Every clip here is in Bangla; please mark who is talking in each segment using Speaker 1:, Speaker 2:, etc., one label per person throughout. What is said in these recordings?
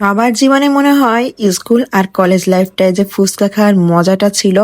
Speaker 1: সবার জীবনে মনে হয় স্কুল আর কলেজ লাইফটায় যে ফুচকা খাওয়ার মজাটা ছিল,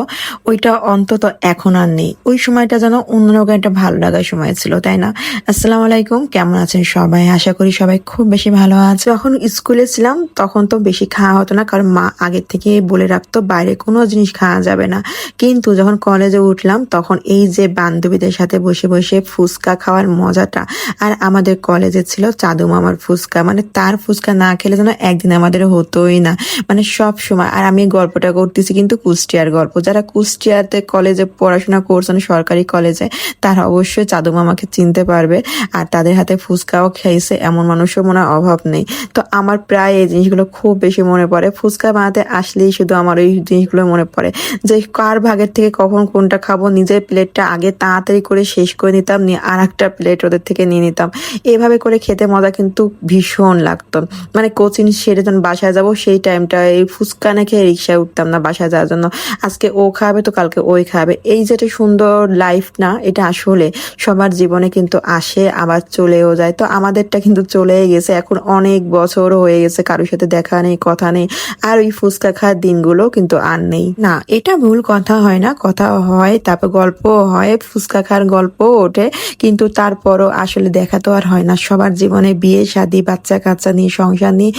Speaker 1: ওইটা অন্তত এখন আর নেই। ওই সময়টা যেন অন্যরকম একটা ভালো লাগার সময় ছিল, তাই না? আসসালামু আলাইকুম, কেমন আছেন সবাই? আশা করি সবাই খুব বেশি ভালো আছে। যখন স্কুলে ছিলাম, তখন তো বেশি খাওয়া হতো না, কারণ মা আগের থেকে বলে রাখতো, বাইরে কোনো জিনিস খাওয়া যাবে না। কিন্তু যখন কলেজে উঠলাম, তখন এই যে বান্ধবীদের সাথে বসে বসে ফুচকা খাওয়ার মজাটা, আর আমাদের কলেজে ছিল চাদু মামার ফুচকা মানে তার ফুচকা না খেলে যেন একদিন আমাদের হতোই না। মানে সব সময়, আর আমি গল্পটা করতেছি কিন্তু কুষ্টিয়ার গল্প। যারা কুষ্টিয়াতে কলেজে পড়াশোনা করছেন, সরকারি কলেজে তারা অবশ্যই চাদু মামাকে চিনতে পারবে আর তাদের হাতে ফুচকাও খেয়েছে, এমন মানুষও মনে অভাব নেই। তো আমার প্রায় এই জিনিসগুলো খুব বেশি মনে পড়ে। ফুচকা বানাতে আসলেই শুধু আমার ওই জিনিসগুলো মনে পড়ে। যে কার ভাগের থেকে কখন কোনটা খাব, নিজের প্লেটটা আগে তাড়াতাড়ি করে শেষ করে নিতাম, নিয়ে আর একটা প্লেট ওদের থেকে নিয়ে নিতাম। এভাবে করে খেতে মজা কিন্তু ভীষণ লাগতো। মানে কোচিং সেরে যখন বাসায় যাব, সেই টাইমটা এই ফুচকা না খেয়ে রিক্সায় উঠতাম না বাসায় যাওয়ার জন্য। আজকে ও খাবে তো কালকে ওই খাবে। এই যেটা সুন্দর লাইফ না, এটা আসলে সবার জীবনে কিন্তু আসে, আবার চলেও যায়। তো আমাদেরটা কিন্তু চলেই গেছে। এখন অনেক বছর হয়ে গেছে, কারোর সাথে দেখা নেই, কথা নেই। আর ওই ফুচকা খাওয়ার দিনগুলো কিন্তু আর নেই। না, এটা ভুল কথা হয় না, কথা হয়, তারপর গল্প হয়, ফুচকা খাওয়ার গল্প ওঠে। কিন্তু তারপরও আসলে দেখা তো আর হয় না। সবার জীবনে বিয়ে, শাদী বাচ্চা কাচ্চা নিয়ে, সংসার নিয়ে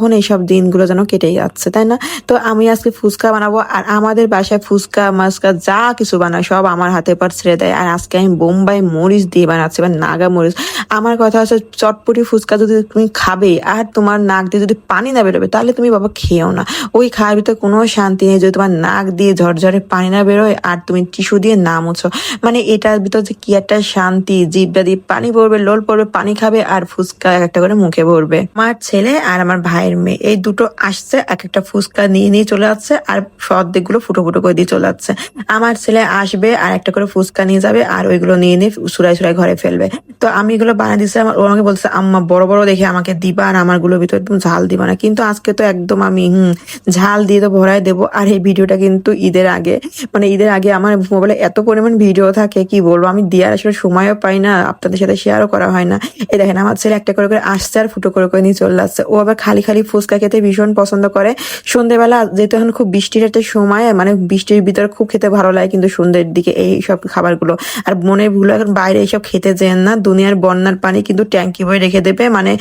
Speaker 1: কখন এইসব দিনগুলো যেন কেটে যাচ্ছে, তাই না? তো আমি আজকে ফুচকা বানাবো আর আমাদের বাসায় ফুচকা মাস্কা যা কিছু বানায় সব আমার হাতে পার ছেড়ে দেয়। আর আজকে আমি বোম্বাই মরিচ দিয়ে বানাচ্ছি বা নাগা মরিচ। আমার কথা হচ্ছে চটপটি ফুচকা যদি তুমি খাবে আর তোমার নাক দিয়ে যদি পানি না বেরোবে, তাহলে তুমি বাবা খেও না। ওই খাওয়ার ভিতরে কোনো শান্তি নেই যদি তোমার নাক দিয়ে ঝরঝরে পানি না বেরোয় আর তুমি টিস্যু দিয়ে না মুছো মানে এটার ভিতর যে কি একটা শান্তি জিভটা দিয়ে পানি পড়বে লোল পড়বে, পানি খাবে আর ফুচকা একটা করে মুখে ভরবে। আমার ছেলে আর আমার ভাইয়ের মেয়ে। এই দুটো আসছে এক একটা ফুচকা নিয়ে নিয়ে চলে যাচ্ছে আর অর্ধেকগুলো ফুটো ফুটো করে দিয়ে চলে যাচ্ছে। আমার ছেলে আসবে আর একটা করে ফুচকা নিয়ে যাবে আর ওইগুলো নিয়ে নিয়ে সুরাই সুরাই ঘরে ফেলবে। তো আমি এগুলো বানিয়ে দিচ্ছি আমার ও বলছে, আম্মা, বড় বড় দেখে আমাকে দিবা আর আমারগুলোর ভিতরে একদম ঝাল দিবা না। কিন্তু আজকে তো একদম আমি, হুম, ঝাল দিয়ে তো ভরাই দেবো। আর এই ভিডিওটা কিন্তু ঈদের আগে মানে ঈদের আগে আমার মোবাইলে এত পরিমাণ ভিডিও থাকে, কি বলব? আমি দেওয়ার আসলে সময়ও পাই না, আপনাদের সাথে শেয়ারও করা হয় না। এই দেখেন, আমার ছেলে একটা করে করে আসছে আর ফুটো করে করে নিয়ে চলে আসছে ও আবার খালি খালি ফুচকা খেতে ভীষণ পছন্দ করে। সন্ধ্যেবেলা যেহেতু এখন খুব বৃষ্টির একটা সময় মানে বৃষ্টির ভিতরে খুব খেতে ভালো লাগে কিন্তু সন্ধ্যের দিকে এই সব খাবারগুলো। আর মনে ভুলে, এখন বাইরে এইসব খেতে যেন না, দুনিয়ার বন্যার পানি কিন্তু ট্যাঙ্কি বয়ে রেখে দেবে মানে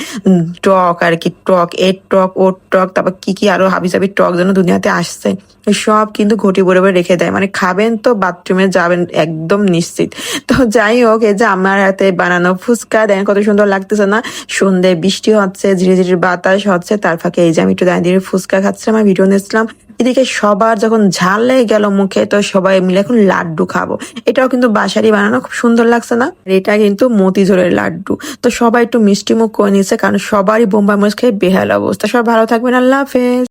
Speaker 1: টক আর কি, টক এর টক ওর টক, তারপর কি কি আরও হাবি জাবি টক যেন দুনিয়াতে আসছে সব কিন্তু ঘটি ভরে ভরে রেখে দেয়। মানে খাবেন তো, বাথরুমে যাবেন একদম নিশ্চিত। তো যাই হোক, এই যে আমার হাতে বানানো ফুচকা, দেখেন কত সুন্দর লাগতেছে না? সন্ধ্যে বৃষ্টি হচ্ছে ধীরে বাতাস হচ্ছে তার ফাঁকে এই যে আমি একটু দাঁড়িয়ে ফুচকা খাচ্ছিলাম আর ভিডিও নিয়েছিলাম। এদিকে সবার যখন ঝাল লেগে গেল মুখে, তো সবাই মিলে এখন লাড্ডু খাব। এটাও কিন্তু বাসারই বানানো, খুব সুন্দর লাগছে না? এটা কিন্তু মতিঝোরের লাড্ডু। তো সবাই একটু মিষ্টি মুখ করে নিয়েছে, কারণ সবারই বোম্বাই মরিচ খেয়ে বেহাল অবস্থা। সবাই ভালো থাকবেন, আল্লাহ হাফেজ।